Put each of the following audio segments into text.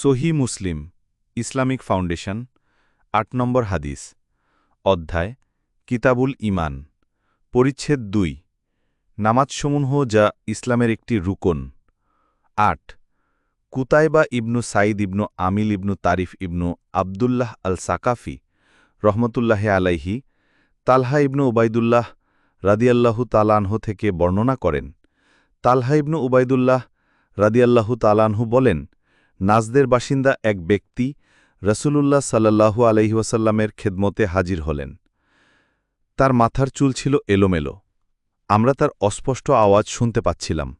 সহি মুসলিম, Islamic foundation, আট নম্বর হাদিস, অধ্যায়, কিতাবুল ইমান পরিচ্ছেদ দুই, নামাজসমূহ যা ইসলামের একটি রুকন, আট, কুতাইবা ইবনু সাইদ ইবনু আমিল ইবনু তারিফ ইবনু আবদুল্লাহ আল সাকাফি রহমতুল্লাহে আলাইহি, তালহা ইবনু উবাইদুল্লাহ রাদিয়াল্লাহু তালানহ থেকে বর্ণনা করেন। তালহা ইবনু উবাইদুল্লাহ রাদিয়াল্লাহু তালানহু বলেন নাজদের বাসিন্দা এক ব্যক্তি রসুলুল্লাহ সাল্লাহু আলহি ওয়াসাল্লামের খেদমতে হাজির হলেন। তার মাথার চুল ছিল এলোমেলো। আমরা তার অস্পষ্ট আওয়াজ শুনতে পাচ্ছিলাম।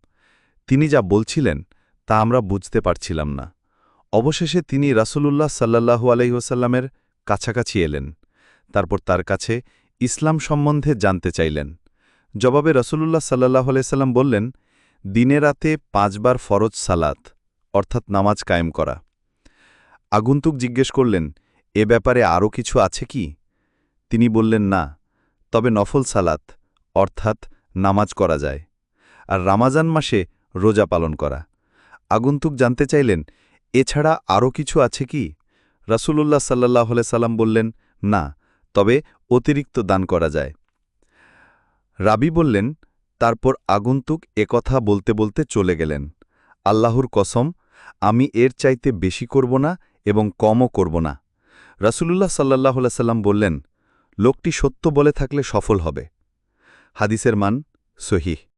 তিনি যা বলছিলেন, তা আমরা বুঝতে পারছিলাম না। অবশেষে তিনি রাসূলুল্লাহ সাল্লাহু আলহিহাসাল্লামের কাছাকাছি এলেন। তারপর তার কাছে ইসলাম সম্বন্ধে জানতে চাইলেন। জবাবে রসুলুল্লাহ সাল্লাহ আলাইসাল্লাম বললেন, দিনে রাতে পাঁচবার ফরজ সালাত। অর্থাৎ নামাজ কায়েম করা। আগন্তুক জিজ্ঞেস করলেন, এ ব্যাপারে আরও কিছু আছে কি? তিনি বললেন, না, তবে নফল সালাত, অর্থাৎ নামাজ করা যায়, আর রামাজান মাসে রোজা পালন করা। আগন্তুক জানতে চাইলেন এছাড়া আরও কিছু আছে কি? রাসূলুল্লাহ সাল্লাহ সাল্লাম বললেন, না, তবে অতিরিক্ত দান করা যায়। রাবি বললেন, তারপর আগন্তুক একথা বলতে বলতে চলে গেলেন। আল্লাহর কসম, আমি এর চাইতে বেশি করব না এবং কমও করব না। রাসূলুল্লাহ সাল্লাহ সাল্লাম বললেন, লোকটি সত্য বলে থাকলে সফল হবে। হাদিসের মান সহিহ।